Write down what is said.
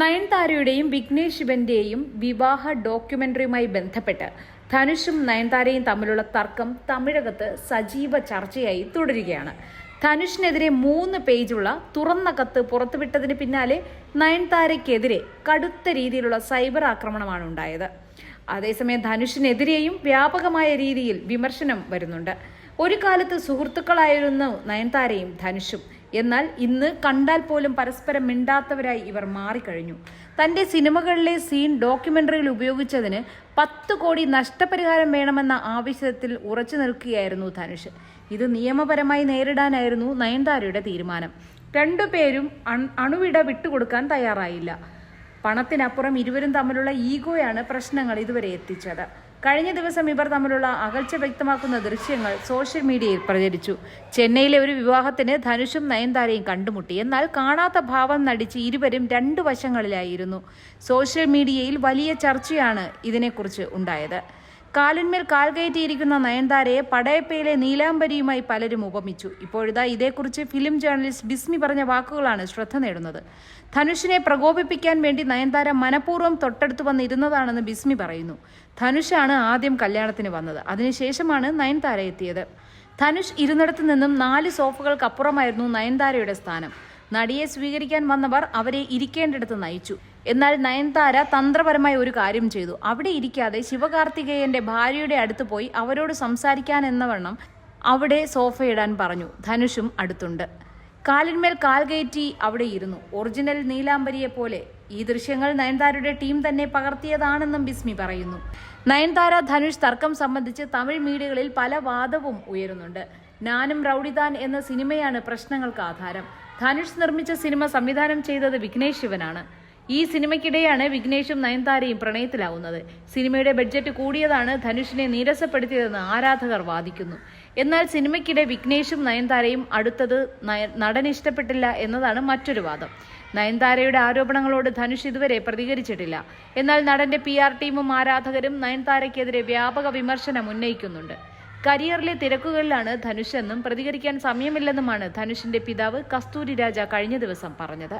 നയൻതാരയുടെയും വിഘ്നേഷ് ശിവന്റെയും വിവാഹ ഡോക്യുമെന്ററിയുമായി ബന്ധപ്പെട്ട് ധനുഷും നയൻതാരയും തമ്മിലുള്ള തർക്കം തമിഴകത്ത് സജീവ ചർച്ചയായി തുടരുകയാണ്. ധനുഷിനെതിരെ മൂന്ന് പേജുള്ള തുറന്ന കത്ത് പുറത്തുവിട്ടതിന് പിന്നാലെ നയൻതാരയ്ക്കെതിരെ കടുത്ത രീതിയിലുള്ള സൈബർ ആക്രമണമാണ് ഉണ്ടായത്. അതേസമയം ധനുഷിനെതിരെയും വ്യാപകമായ രീതിയിൽ വിമർശനം വരുന്നുണ്ട്. ഒരു കാലത്ത് സുഹൃത്തുക്കളായിരുന്നു നയൻതാരയും ധനുഷും. എന്നാൽ ഇന്ന് കണ്ടാൽ പോലും പരസ്പരം മിണ്ടാത്തവരായി ഇവർ മാറിക്കഴിഞ്ഞു. തന്റെ സിനിമകളിലെ സീൻ ഡോക്യുമെന്ററിയിൽ ഉപയോഗിച്ചതിന് പത്ത് കോടി നഷ്ടപരിഹാരം വേണമെന്ന ആവശ്യത്തിൽ ഉറച്ചു നിൽക്കുകയായിരുന്നു ധനുഷ്. ഇത് നിയമപരമായി നേരിടാനായിരുന്നു നയൻതാരയുടെ തീരുമാനം. രണ്ടുപേരും പേരും അണുവിട വിട്ടുകൊടുക്കാൻ തയ്യാറായില്ല. പണത്തിനപ്പുറം ഇരുവരും തമ്മിലുള്ള ഈഗോയാണ് പ്രശ്നങ്ങൾ ഇതുവരെ എത്തിച്ചത്. കഴിഞ്ഞ ദിവസം ഇവർ തമ്മിലുള്ള അകൽച്ച വ്യക്തമാക്കുന്ന ദൃശ്യങ്ങൾ സോഷ്യൽ മീഡിയയിൽ പ്രചരിച്ചു. ചെന്നൈയിലെ ഒരു വിവാഹത്തിന് ധനുഷും നയൻതാരയും കണ്ടുമുട്ടി. എന്നാൽ കാണാത്ത ഭാവം നടിച്ച് ഇരുവരും രണ്ടു വശങ്ങളിലായിരുന്നു. സോഷ്യൽ മീഡിയയിൽ വലിയ ചർച്ചയാണ് ഇതിനെക്കുറിച്ച് ഉണ്ടായത്. കാലിന്മേൽ കാൽ കയറ്റിയിരിക്കുന്ന നയൻതാരയെ പടയപ്പയിലെ നീലാംബരിയുമായി പലരും ഉപമിച്ചു. ഇപ്പോഴിതാ ഇതേക്കുറിച്ച് ഫിലിം ജേർണലിസ്റ്റ് ബിസ്മി പറഞ്ഞ വാക്കുകളാണ് ശ്രദ്ധ നേടുന്നത്. ധനുഷിനെ പ്രകോപിപ്പിക്കാൻ വേണ്ടി നയൻതാര മനഃപൂർവം തൊട്ടടുത്ത് വന്നിരുന്നതാണെന്ന് ബിസ്മി പറയുന്നു. ധനുഷാണ് ആദ്യം കല്യാണത്തിന് വന്നത്. അതിനുശേഷമാണ് നയൻതാര എത്തിയത്. ധനുഷ് ഇരുന്നിടത്ത് നിന്നും നാല് സോഫകൾക്കപ്പുറമായിരുന്നു നയൻതാരയുടെ സ്ഥാനം. നടിയെ സ്വീകരിക്കാൻ വന്നവർ അവരെ ഇരിക്കേണ്ടിടത്ത് നയിച്ചു. എന്നാൽ നയൻതാര തന്ത്രപരമായ ഒരു കാര്യം ചെയ്തു. അവിടെ ഇരിക്കാതെ ശിവകാർത്തികേയന്റെ ഭാര്യയുടെ അടുത്ത് പോയി അവരോട് സംസാരിക്കാൻ എന്നവണ്ണം അവിടെ സോഫയിടാൻ പറഞ്ഞു. ധനുഷും അടുത്തുണ്ട്. കാലിന്മേൽ കാൽ കയറ്റി അവിടെ ഇരുന്നു. ഒറിജിനൽ നീലാംബരിയെ പോലെ ഈ ദൃശ്യങ്ങൾ നയൻതാരയുടെ ടീം തന്നെ പകർത്തിയതാണെന്നും ബിസ്മി പറയുന്നു. നയൻതാര ധനുഷ് തർക്കം സംബന്ധിച്ച് തമിഴ് മീഡിയകളിൽ പല വാദവും ഉയരുന്നുണ്ട്. നാനും റൌഡിദാൻ എന്ന സിനിമയാണ് പ്രശ്നങ്ങൾക്ക് ആധാരം. ധനുഷ് നിർമ്മിച്ച സിനിമ സംവിധാനം ചെയ്തത് വിഘ്നേഷ് ശിവനാണ്. ഈ സിനിമയ്ക്കിടെയാണ് വിഘ്നേഷും നയൻതാരയും പ്രണയത്തിലാവുന്നത്. സിനിമയുടെ ബഡ്ജറ്റ് കൂടിയതാണ് ധനുഷിനെ നീരസപ്പെടുത്തിയതെന്ന് ആരാധകർ വാദിക്കുന്നു. എന്നാൽ സിനിമയ്ക്കിടെ വിഘ്നേഷും നയൻതാരയും അടുത്തത് നടൻ ഇഷ്ടപ്പെട്ടില്ല എന്നതാണ് മറ്റൊരു വാദം. നയൻതാരയുടെ ആരോപണങ്ങളോട് ധനുഷ് ഇതുവരെ പ്രതികരിച്ചിട്ടില്ല. എന്നാൽ നടന്റെ പി ആർ ടീമും ആരാധകരും നയൻതാരയ്ക്കെതിരെ വ്യാപക വിമർശനം ഉന്നയിക്കുന്നുണ്ട്. കരിയറിലെ തിരക്കുകളിലാണ് ധനുഷ് എന്നും പ്രതികരിക്കാൻ സമയമില്ലെന്നുമാണ് ധനുഷിന്റെ പിതാവ് കസ്തൂരി രാജ കഴിഞ്ഞ ദിവസം പറഞ്ഞത്.